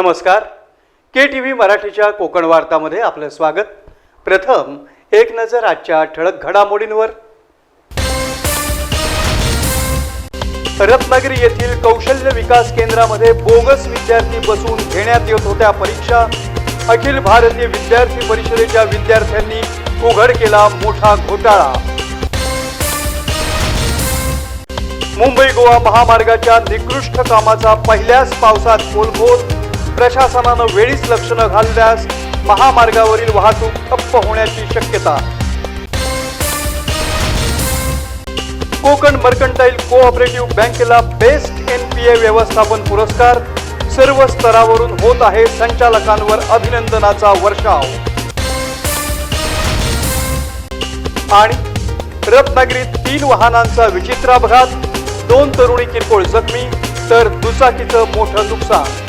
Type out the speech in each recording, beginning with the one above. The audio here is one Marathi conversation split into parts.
नमस्कार. के टी व्ही मराठीच्या कोकण वार्तामध्ये आपलं स्वागत. प्रथम एक नजर आजच्या ठळक घडामोडींवर. रत्नागिरी येथील कौशल्य विकास केंद्रामध्ये बोगस विद्यार्थी बसवून घेण्यात येत होत्या परीक्षा. अखिल भारतीय विद्यार्थी परिषदेच्या विद्यार्थ्यांनी उघड केला मोठा घोटाळा. मुंबई गोवा महामार्गाच्या निकृष्ट कामाचा पहिल्याच पावसात पोलखोल प्रशासनानं वेळीच लक्ष न घालल्यास महामार्गावरील वाहतूक ठप्प होण्याची शक्यता. कोकण मर्कंटाईल कोऑपरेटिव्ह बँकेला बेस्ट एन पी ए व्यवस्थापन पुरस्कार सर्व स्तरावरून होत आहे संचालकांवर अभिनंदनाचा वर्षाव. आणि रत्नागिरीत तीन वाहनांचा विचित्र अपघात दोन तरुणी किरकोळ जखमी तर दुचाकीचं मोठं नुकसान.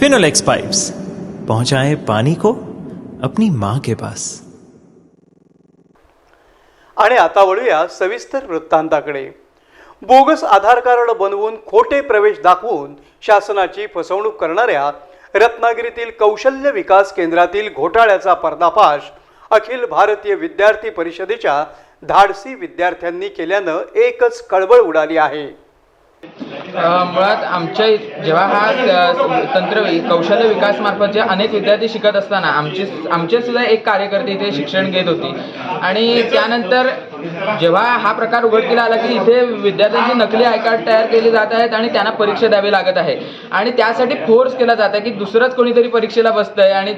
फिनोलेक्स पाइप्स पहुंचाएं पानी को अपनी मां के पास। आणि आता वळूया सविस्तर वृत्तांताकडे. बोगस आधार कार्ड बनवून खोटे प्रवेश दाखवून शासनाची फसवणूक करणाऱ्या रत्नागिरीतील कौशल्य विकास केंद्रातील घोटाळ्याचा पर्दाफाश अखिल भारतीय विद्यार्थी परिषदेच्या धाडसी विद्यार्थ्यांनी केल्यानं एकच कळबळ उडाली आहे. मुळात आमच्या जेव्हा हा तंत्र कौशल्य विकास मार्फत जे अनेक विद्यार्थी शिकत असताना आमची आमचे सुद्धा एक कार्यकर्ते इथे शिक्षण घेत होती. आणि त्यानंतर जेव्हा हा प्रकार उघडकीला आला की इथे विद्यार्थ्यांची नकली आय कार्ड तयार केली जात आहेत आणि त्यांना परीक्षा द्यावी लागत आहे. आणि त्यासाठी फोर्स केला जात आहे की दुसरंच कोणीतरी परीक्षेला बसतंय आणि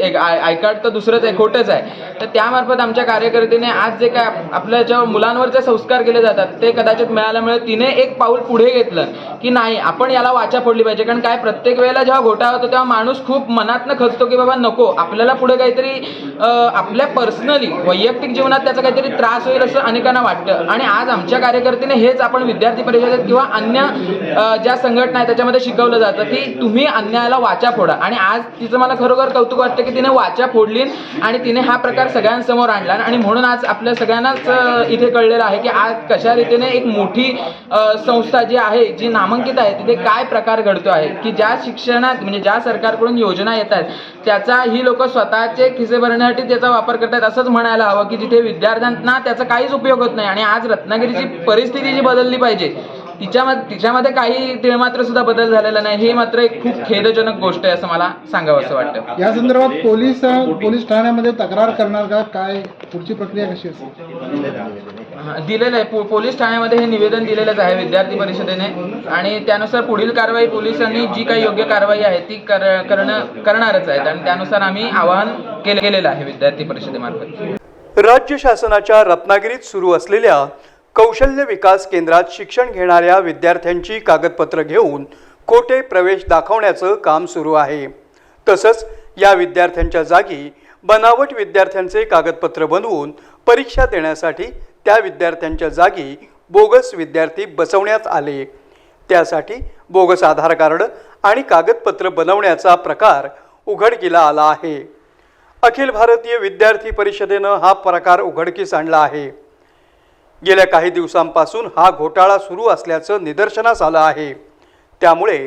एक आय आय कार्ड तर दुसरंच आहे खोटंच आहे. तर त्यामार्फत आमच्या कार्यकर्त्याने आज जे काय आपल्या ज्या मुलांवरचे संस्कार केले जातात ते कदाचित मिळाल्यामुळे तिने एक पाऊल पुढे घेतलं. की नाही आपण याला वाचा फोडली पाहिजे. कारण काय प्रत्येक वेळेला जेव्हा घोटाळा होतो तेव्हा माणूस खूप मनातनं खचतो की बाबा नको आपल्याला पुढे काहीतरी आपल्या पर्सनली वैयक्तिक जीवनात त्याचा काहीतरी त्रास होईल असं अनेकांना वाटतं. आणि आज आमच्या कार्यकर्त्याने हेच आपण विद्यार्थी परिषदेत किंवा अन्य ज्या संघटना आहेत त्याच्यामध्ये शिकवलं जातं की तुम्ही अन्यायाला वाचा फोडा. आणि आज तिचं मला खरोखर कौतुक वाटतं की तिने वाचा फोडली आणि तिने हा प्रकार सगळ्यांसमोर आणला. आणि म्हणून आज आपल्या सगळ्यांनाच इथे कळलेलं आहे की आज कशा रीतीने एक मोठी संस्था जी आहे जी नामांकित आहे तिथे काय प्रकार घडतो आहे की ज्या शिक्षणात म्हणजे ज्या सरकारकडून योजना येत आहेत त्याचा ही लोक स्वतःचे खिसे भरण्यासाठी त्याचा वापर करतात असंच म्हणायला हवं की जिथे विद्यार्थ्यांना त्याचा काहीच उपयोग होत नाही आणि आज रत्नागिरीची परिस्थिती जी बदलली पाहिजे तिच्यामध्ये तिच्यामध्ये काही तिळमात्र सुद्धा बदल झालेला नाही. हे मात्र एक खूप खेदजनक गोष्ट आहे असं मला सांगावं असं वाटतं. या संदर्भात पोलीस पोलीस ठाण्यामध्ये तक्रार करणार का? काय? पुढची प्रक्रिया कशी असेल? हा, दिलेलं आहे. पोलीस ठाण्यामध्ये हे निवेदन दिलेलंच आहे विद्यार्थी परिषदेने. आणि त्यानुसार पुढील कारवाई पोलिसांनी जी काही योग्य कारवाई आहे ती कर करणं करणारच आहेत. आणि त्यानुसार आम्ही आवाहन केले केलेलं आहे विद्यार्थी परिषदेमार्फत. राज्य शासनाच्या रत्नागिरीत सुरू असलेल्या कौशल्य विकास केंद्रात शिक्षण घेणाऱ्या विद्यार्थ्यांची कागदपत्र घेऊन खोटे प्रवेश दाखवण्याचं काम सुरू आहे. तसंच या विद्यार्थ्यांच्या जागी बनावट विद्यार्थ्यांचे कागदपत्र बनवून परीक्षा देण्यासाठी त्या विद्यार्थ्यांच्या जागी बोगस विद्यार्थी बसवण्यात आले. त्यासाठी बोगस आधार कार्ड आणि कागदपत्र बनवण्याचा प्रकार उघडकीला आला आहे. अखिल भारतीय विद्यार्थी परिषदेनं हा प्रकार उघडकीस आणला आहे. गेल्या काही दिवसांपासून हा घोटाळा सुरू असल्याचं निदर्शनास आलं आहे. त्यामुळे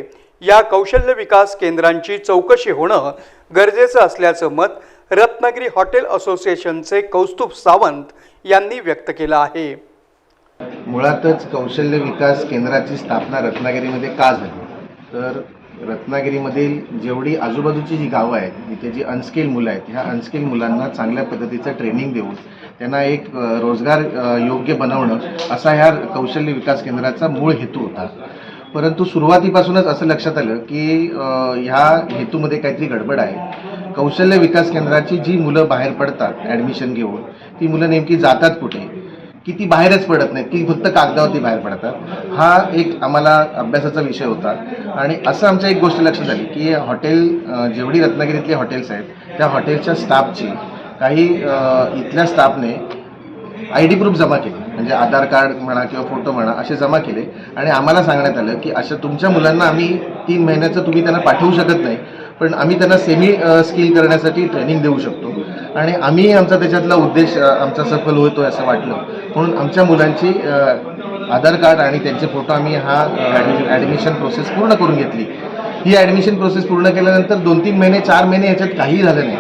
या कौशल्य विकास केंद्रांची चौकशी होणं गरजेचं असल्याचं मत रत्नागिरी हॉटेल असोसिएशनचे कौस्तुभ सावंत यांनी व्यक्त केलं आहे. मुळातच कौशल्य विकास केंद्राची स्थापना रत्नागिरीमध्ये का झाली? तर रत्नागिरीमधील जेवढी आजूबाजूची जी गावं आहेत जिथे जी अनस्किल मुलं आहेत ह्या अनस्किल मुलांना चांगल्या पद्धतीचं ट्रेनिंग देऊन त्यांना एक रोजगार योग्य बनवणं असा ह्या कौशल्य विकास केंद्राचा मूळ हेतू होता. परंतु सुरुवातीपासूनच असं लक्षात आलं की ह्या हेतूमध्ये काहीतरी गडबड आहे. कौशल्य विकास केंद्राची जी मुलं बाहेर पडतात ॲडमिशन घेऊन ती मुलं नेमकी जातात कुठे? की ती बाहेरच पडत नाहीत की फक्त कागदावरती बाहेर पडतात. हा एक आम्हाला अभ्यासाचा विषय होता. आणि असं आमच्या एक गोष्ट लक्षात आली की हॉटेल जेवढी रत्नागिरीतली हॉटेल्स आहेत त्या हॉटेलच्या स्टाफची काही इथल्या स्टाफने आय डी प्रूफ जमा केले. म्हणजे आधार कार्ड म्हणा किंवा फोटो म्हणा असे जमा केले. आणि आम्हाला सांगण्यात आलं की अशा तुमच्या मुलांना आम्ही तीन महिन्याचं तुम्ही त्यांना पाठवू शकत नाही. पण आम्ही त्यांना सेमी स्किल करण्यासाठी ट्रेनिंग देऊ शकतो. आणि आम्ही आमचा त्याच्यातला उद्देश आमचा सफल होतो असं वाटलं. म्हणून आमच्या मुलांची आधार कार्ड आणि त्यांचे फोटो आम्ही हा ॲडमिशन प्रोसेस पूर्ण करून घेतली. ही ॲडमिशन प्रोसेस पूर्ण केल्यानंतर दोन तीन महिने चार महिने याच्यात काहीही झालं नाही.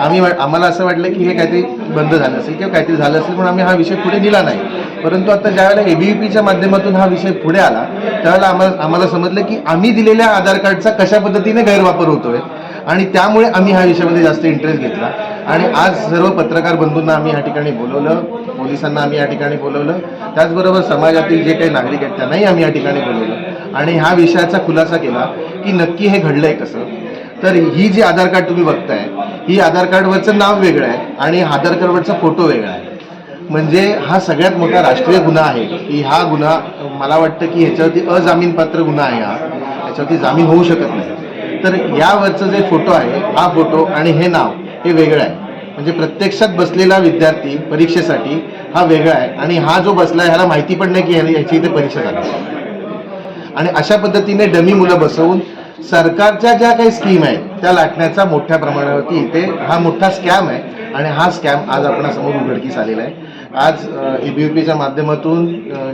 आम्ही वा- आम्हाला असं वाटलं की हे काहीतरी बंद झालं असेल किंवा काहीतरी झालं असेल पण आम्ही हा विषय पुढे दिला नाही. परंतु आता ज्यावेळेला एबीव्हीपीच्या माध्यमातून हा विषय पुढे आला त्यावेळेला आम्हाला आम्हाला समजलं की आम्ही दिलेल्या आधार कार्डचा कशा पद्धतीने गैरवापर होतोय आणि त्यामुळे आम्ही ह्या विषयामध्ये जास्त इंटरेस्ट घेतला. आणि आज सर्व पत्रकार बंधूंना आम्ही या ठिकाणी बोलवलं पोलिसांना आम्ही या ठिकाणी बोलवलं. त्याचबरोबर समाजातील जे काही नागरिक आहेत त्यांनाही आम्ही या ठिकाणी बोलवलं. आणि ह्या विषयाचा खुलासा केला की नक्की हे घडलंय कसं? तर ही जी आधार कार्ड तुम्ही बघताय ही आधार कार्डवरचं नाव वेगळं आहे आणि आधार कार्डवरचा फोटो वेगळा आहे. म्हणजे हा सगळ्यात मोठा राष्ट्रीय गुन्हा आहे. की हा गुन्हा मला वाटतं की ह्याच्यावरती अजामीनपात्र गुन्हा आहे हा. ह्याच्यावरती जामीन होऊ शकत नाही. तर यावरचं जे फोटो आहे हा फोटो आणि हे नाव हे वेगळं आहे. म्हणजे प्रत्यक्षात बसलेला विद्यार्थी परीक्षेसाठी हा वेगळा आहे आणि हा जो बसला आहे ह्याला माहिती पण नाही की ह्याची इथे परीक्षा झाली. आणि अशा पद्धतीने डमी मुलं बसवून सरकारच्या ज्या काही स्कीम आहेत त्या लाटण्याचा मोठ्या प्रमाणावरती इथे हा मोठा स्कॅम आहे आणि हा स्कॅम आज आपणासमोर उघडकीस आलेला आहे. आज ए बी पीच्या माध्यमातून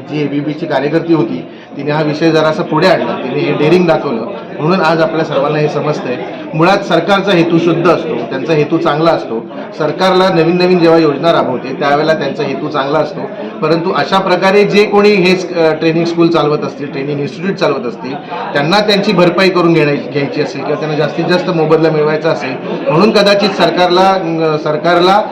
जी ए बी पीची कार्यकर्ती होती तिने हा विषय जरासा पुढे आणला. तिने हे डेअरिंग दाखवलं. म्हणून आज आपल्या सर्वांना हे समजतंय. मुळात सरकारचा हेतू शुद्ध असतो. त्यांचा हेतू चांगला असतो. सरकारला नवीन नवीन जेव्हा योजना राबवते त्यावेळेला त्यांचा हेतू चांगला असतो. परंतु अशा प्रकारे जे कोणी हे ट्रेनिंग स्कूल चालवत असतील ट्रेनिंग इन्स्टिट्यूट चालवत असतील त्यांना त्यांची भरपाई करून घेण्याची घ्यायची असेल किंवा त्यांना जास्तीत जास्त मोबदला मिळवायचा असेल म्हणून कदाचित सरकारला सरकारला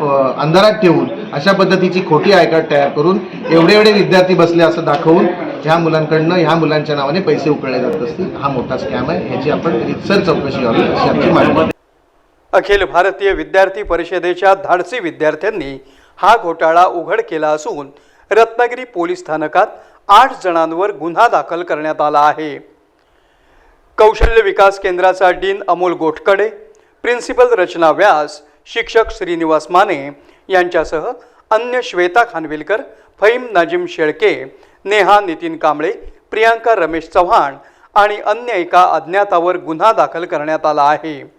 अंधारात ठेवून अशा पद्धतीची खोटी आयकार्ड तयार करून एवढे एवढे विद्यार्थी बसले असं दाखवून ह्या मुलांकडनं ह्या मुलांच्या नावाने पैसे उकळले जात असतील. हा मोठा स्कॅम आहे. ह्याची आपण रितसर चौकशी व्हावी अशी आमची मागणी अखिल भारतीय विद्यार्थी परिषदेच्या धाडसी विद्यार्थ्यांनी हा घोटाळा उघड केला असून रत्नागिरी पोलीस स्थानकात आठ जणांवर गुन्हा दाखल करण्यात आला आहे. कौशल्य विकास केंद्राचा डीन अमोल गोठकडे प्रिन्सिपल रचना व्यास शिक्षक श्रीनिवास माने यांच्यासह अन्य श्वेता खानविलकर फहीम नाजिम शेळके नेहा नितीन कांबळे प्रियांका रमेश चव्हाण आणि अन्य एका अज्ञातावर गुन्हा दाखल करण्यात आला आहे.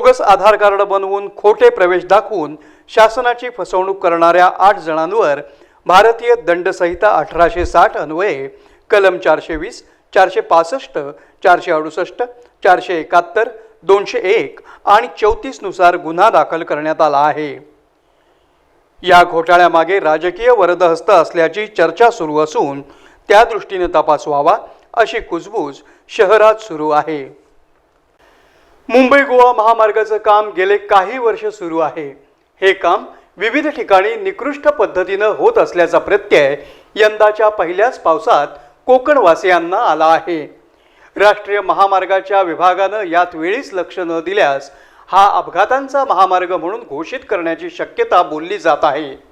बोगस आधार कार्ड बनवून खोटे प्रवेश दाखवून शासनाची फसवणूक करणाऱ्या आठ जणांवर भारतीय दंडसंहिता अठराशे साठ अन्वये कलम चारशे वीस चारशे पासष्ट चारशे अडुसष्ट चारशे एकाहत्तर दोनशे एक आणि चौतीसनुसार गुन्हा दाखल करण्यात आला आहे. या घोटाळ्यामागे राजकीय वरदहस्त असल्याची चर्चा सुरू असून त्या दृष्टीने तपास व्हावा अशी कुजबूज शहरात सुरू आहे. मुंबई गोवा महामार्गाचं काम गेले काही वर्ष सुरू आहे. हे काम विविध ठिकाणी निकृष्ट पद्धतीनं होत असल्याचा प्रत्यय यंदाच्या पहिल्याच पावसात कोकणवासियांना आला आहे. राष्ट्रीय महामार्गाच्या विभागानं यात वेळीच लक्ष न दिल्यास हा अपघातांचा महामार्ग म्हणून घोषित करण्याची शक्यता बोलली जात आहे.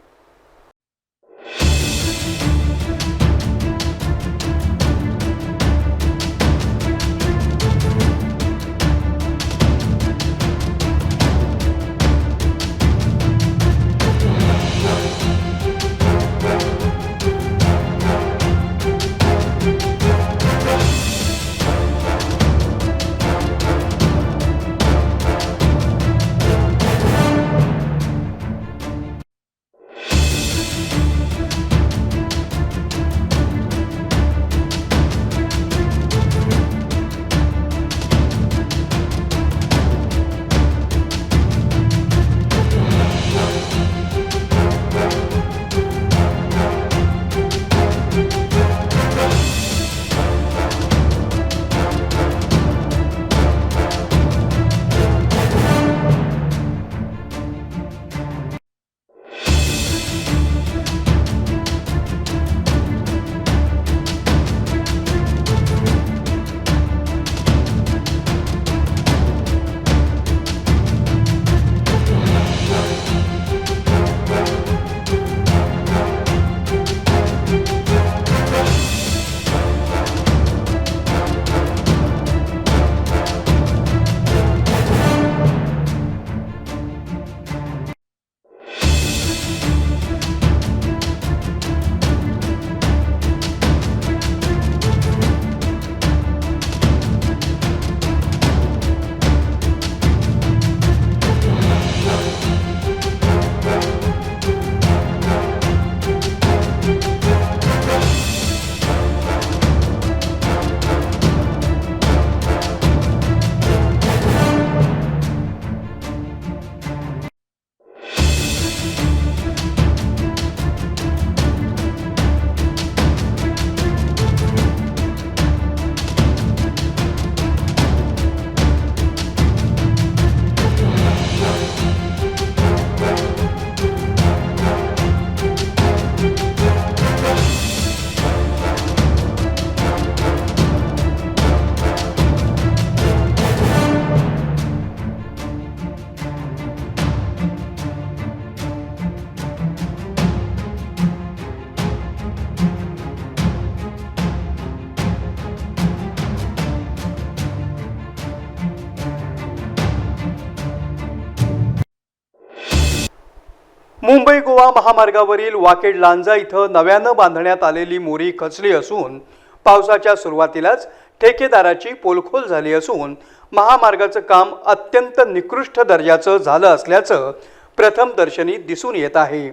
मुंबई गोवा महामार्गावरील वाकेड लांजा इथं नव्यानं बांधण्यात आलेली मोरी खचली असून पावसाच्या सुरुवातीलाच ठेकेदाराची पोलखोल झाली असून महामार्गाचं काम अत्यंत निकृष्ट दर्जाचं झालं असल्याचं प्रथम दर्शनी दिसून येत आहे.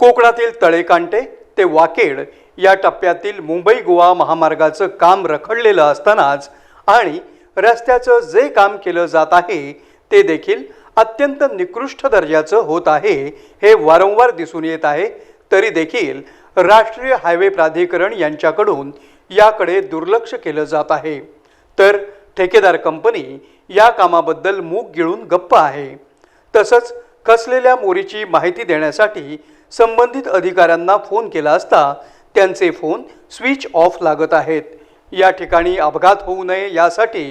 कोकणातील तळेकांटे ते वाकेड या टप्प्यातील मुंबई गोवा महामार्गाचं काम रखडलेलं असतानाच आणि रस्त्याचं जे काम केलं जात आहे ते देखील अत्यंत निकृष्ट दर्जाचं होत आहे हे वारंवार दिसून येत आहे. तरी देखील राष्ट्रीय हायवे प्राधिकरण यांच्याकडून याकडे दुर्लक्ष केलं जात आहे. तर ठेकेदार कंपनी या कामाबद्दल मूग गिळून गप्प आहे. तसंच खचलेल्या मोरीची माहिती देण्यासाठी संबंधित अधिकाऱ्यांना फोन केला असता त्यांचे फोन स्विच ऑफ लागत आहेत. या ठिकाणी अपघात होऊ नये यासाठी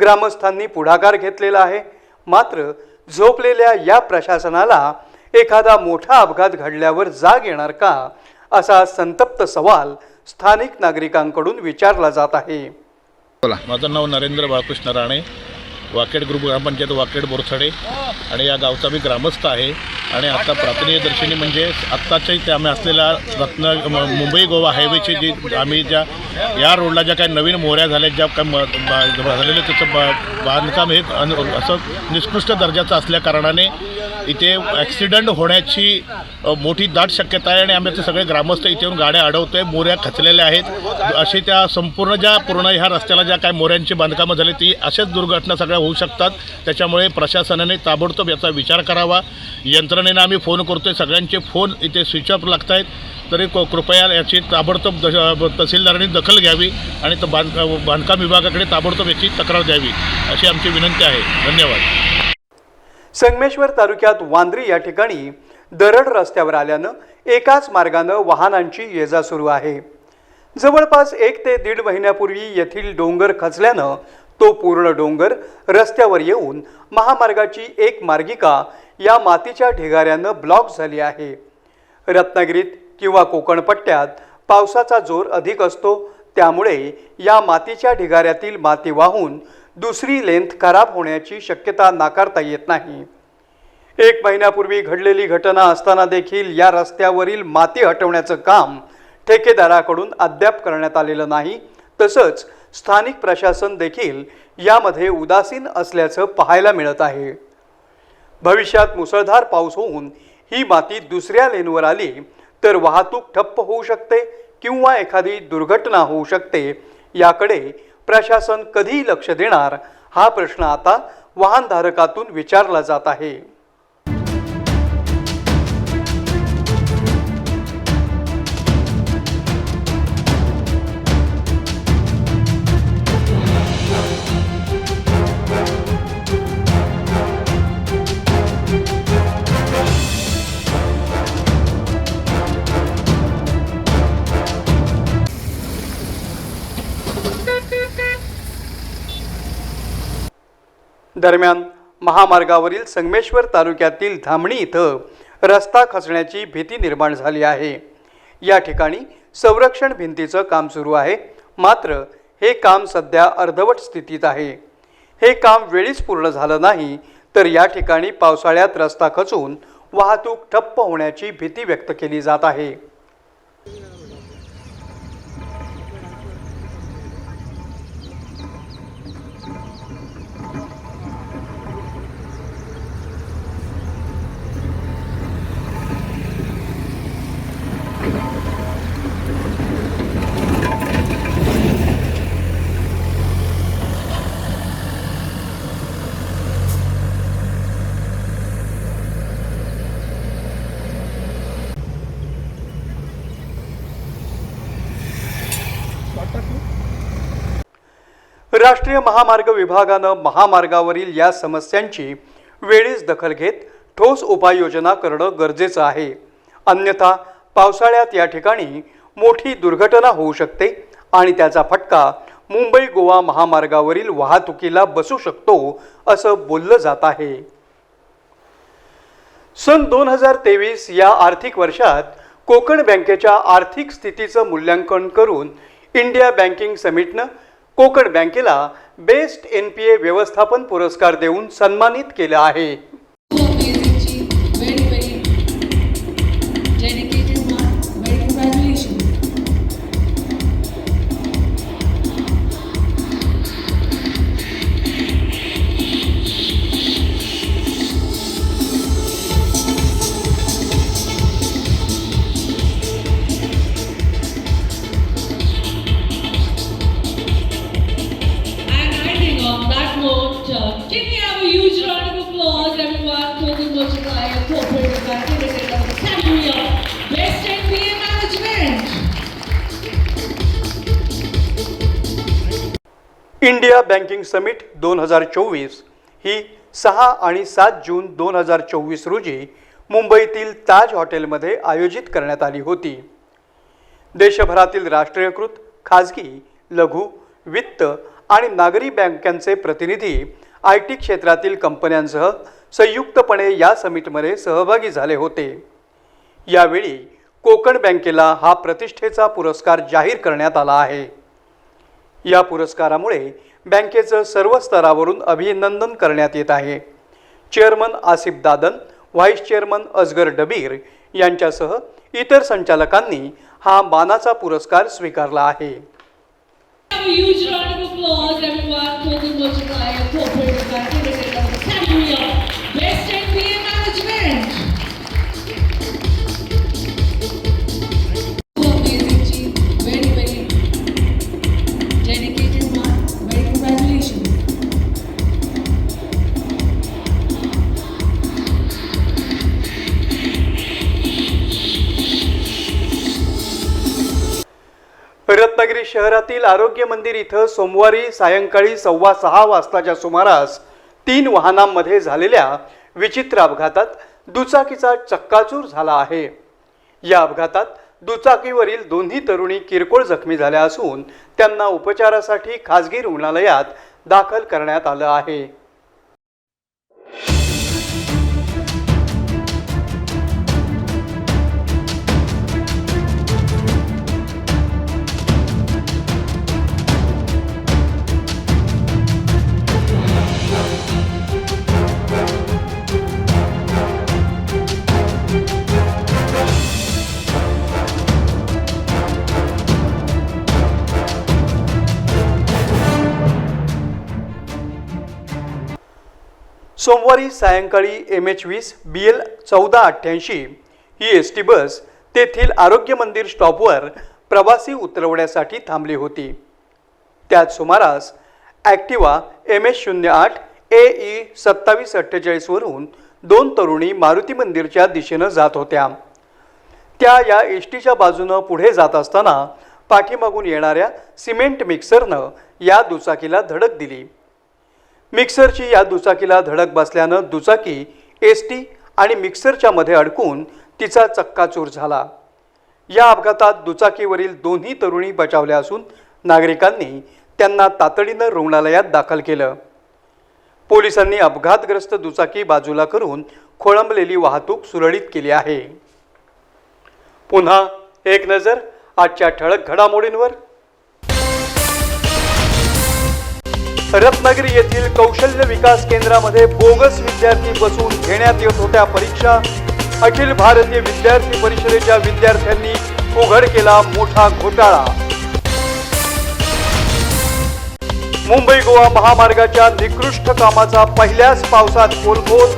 ग्रामस्थांनी पुढाकार घेतलेला आहे. मात्र झोपलेल्या या प्रशासनाला एखादा मोठा अपघात घडल्यावर जाग येणार का? असा संतप्त सवाल स्थानिक नागरिकांकडून विचारला जात आहे. माझं नाव नरेंद्र बाळकृष्ण राणे. वाकेड ग्रुप ग्रामपंचायत वाकेड बोरसडे आणि या गावचा मी ग्रामस्थ आहे. आणि आता प्रातिनिध्यदर्शनी म्हणजे आत्ताच्या इथे आम्ही असलेल्या रत्न मुंबई गोवा हायवेची जी आम्ही ज्या या रोडला ज्या काही नवीन मोऱ्या झाल्या ज्या काय म- त्याचं बा- बांधकाम हे अन- असं निकृष्ट दर्जाचं असल्या कारणाने इथे ॲक्सिडंट होण्याची मोठी दाट शक्यता आहे आणि आम्ही ते सगळे ग्रामस्थ इथे येऊन गाड्या आहे मोऱ्या खचलेल्या आहेत. असे त्या संपूर्ण ज्या पूर्ण ह्या रस्त्याला ज्या काय मोऱ्यांची बांधकामं झाली ती अशाच दुर्घटना सगळ्या होऊ शकतात. त्याच्यामुळे प्रशासनाने ताबडतोब याचा विचार करावा. यंत्रणेनं आम्ही फोन करतोय. सगळ्यांचे फोन इथे स्विच ऑफ लागत आहेत तरी क- कृपया याची ताबडतोब द- तहसीलदारांनी दखल घ्यावी आणि तर बांध बांधकाम विभागाकडे ताबडतोब याची तक्रार द्यावी अशी आमची विनंती आहे. धन्यवाद. संगमेश्वर तालुक्यात वांद्री या ठिकाणी दरड रस्त्यावर आल्यानं एकाच मार्गानं वाहनांची ये जा सुरू आहे. जवळपास एक ते दीड महिन्यापूर्वी येथील डोंगर खचल्यानं तो पूर्ण डोंगर रस्त्यावर येऊन महामार्गाची एक मार्गिका या मातीच्या ढिगाऱ्यानं ब्लॉक झाली आहे. रत्नागिरीत किंवा कोकणपट्ट्यात पावसाचा जोर अधिक असतो त्यामुळे या मातीच्या ढिगाऱ्यातील माती वाहून दुसरी लेंथ खराब होण्याची शक्यता नाकारता येत नाही. एक महिन्यापूर्वी घडलेली घटना असताना देखील या रस्त्यावरील माती हटवण्याचं काम ठेकेदाराकडून अद्याप करण्यात आलेलं नाही. तसंच स्थानिक प्रशासन देखील यामध्ये उदासीन असल्याचं पाहायला मिळत आहे. भविष्यात मुसळधार पाऊस होऊन ही माती दुसऱ्या लेनवर आली तर वाहतूक ठप्प होऊ शकते किंवा एखादी दुर्घटना होऊ शकते. याकडे प्रशासन कधी लक्ष देणार हा प्रश्न आता वाहनधारकातून विचारला जात आहे. दरम्यान महामार्गावरील संगमेश्वर तालुक्यातील धामणी इथं रस्ता खचण्याची भीती निर्माण झाली आहे. या ठिकाणी संरक्षण भिंतीचं काम सुरू आहे. मात्र हे काम सध्या अर्धवट स्थितीत आहे. हे काम वेळीच पूर्ण झालं नाही तर या ठिकाणी पावसाळ्यात रस्ता खचून वाहतूक ठप्प होण्याची भीती व्यक्त केली जात आहे. राष्ट्रीय महामार्ग विभागानं महामार्गावरील या समस्यांची वेळीच दखल घेत ठोस उपाययोजना करणं गरजेचं आहे. अन्यथा पावसाळ्यात या ठिकाणी मोठी दुर्घटना होऊ शकते आणि त्याचा फटका मुंबई गोवा महामार्गावरील वाहतुकीला बसू शकतो असं बोललं जात आहे. सन दोन हजार तेवीस या आर्थिक वर्षात कोकण बँकेच्या आर्थिक स्थितीचं मूल्यांकन करून इंडिया बँकिंग समिटनं कोकण बँकेला बेस्ट एन पी ए व्यवस्थापन पुरस्कार देऊन सन्मानित केलं आहे. बँकिंग समिट दोन हजार चोवीस ही सहा आणि सात जून दोन हजार चोवीस रोजी मुंबईतील ताज हॉटेलमध्ये आयोजित करण्यात आली होती. देशभरातील राष्ट्रीयकृत खाजगी लघु वित्त आणि नागरी बँकांचे प्रतिनिधी आय टी क्षेत्रातील कंपन्यांसह संयुक्तपणे या समिटमध्ये सहभागी झाले होते. यावेळी कोकण बँकेला हा प्रतिष्ठेचा पुरस्कार जाहीर करण्यात आला आहे. या पुरस्कारामुळे बँकेचं सर्व स्तरावरून अभिनंदन करण्यात येत आहे. Chairman Asif Dadan vice chairman Ajgar Dabir यांच्यासह इतर संचालकांनी हा मानाचा पुरस्कार स्वीकारला आहे. शहरातील आरोग्य मंदिर इथं सोमवारी सायंकाळी सव्वा सहा वाजताच्या सुमारास तीन वाहनांमध्ये झालेल्या विचित्र अपघातात दुचाकीचा चक्काचूर झाला आहे. या अपघातात दुचाकीवरील दोन्ही तरुणी किरकोळ जखमी झाल्या असून त्यांना उपचारासाठी खाजगी रुग्णालयात दाखल करण्यात आलं आहे. सोमवारी सायंकाळी एम एच वीस बी एल चौदा अठ्ठ्याऐंशी ही एस टी बस तेथील आरोग्य मंदिर स्टॉपवर प्रवासी उतरवण्यासाठी थांबली होती. त्याच सुमारास ॲक्टिवा एम एस शून्य आठ ए ई सत्तावीस अठ्ठेचाळीसवरून दोन तरुणी मारुती मंदिरच्या दिशेनं जात होत्या. त्या या एस टीच्या बाजूनं पुढे जात असताना पाठीमागून येणाऱ्या सिमेंट मिक्सरनं या दुचाकीला धडक दिली. मिक्सरची या दुचाकीला धडक बसल्यानं दुचाकी एस टी आणि मिक्सरच्या मध्ये अडकून तिचा चक्काचूर झाला. या अपघातात दुचाकीवरील दोन्ही तरुणी बचावल्या असून नागरिकांनी त्यांना तातडीनं रुग्णालयात दाखल केलं. पोलिसांनी अपघातग्रस्त दुचाकी बाजूला करून खोळंबलेली वाहतूक सुरळीत केली आहे. पुन्हा एक नजर आजच्या ठळक घडामोडींवर. रत्नागिरी येथील कौशल्य विकास केंद्रामध्ये बोगस विद्यार्थी बसून घेण्यात येत होत्या परीक्षा. अखिल भारतीय विद्यार्थी परिषदेच्या विद्यार्थ्यांनी उघड केला मोठा घोटाळा. मुंबई गोवा महामार्गाच्या निकृष्ट कामाचा पहिल्याच पावसात कोलकोल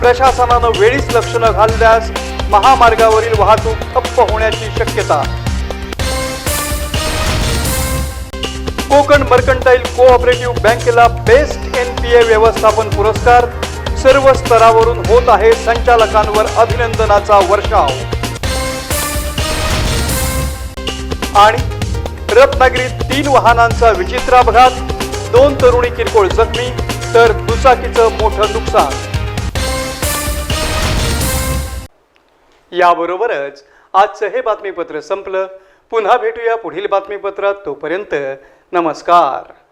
प्रशासनानं वेळीच लक्ष न घालल्यास महामार्गावरील वाहतूक ठप्प होण्याची शक्यता. कोकण मर्कंटाईल कोऑपरेटिव्ह बँकेला बेस्ट एन पी ए व्यवस्थापन पुरस्कार सर्व स्तरावरून होत आहे संचालकांवर अभिनंदनाचा वर्षाव. आणि रत्नागिरीत तीन वाहनांचा विचित्र अपघात दोन तरुणी किरकोळ जखमी तर दुचाकीचं मोठं नुकसान. याबरोबरच आजचं हे बातमीपत्र संपलं. पुन्हा भेटूया पुढील बातमीपत्रात. तोपर्यंत नमस्कार.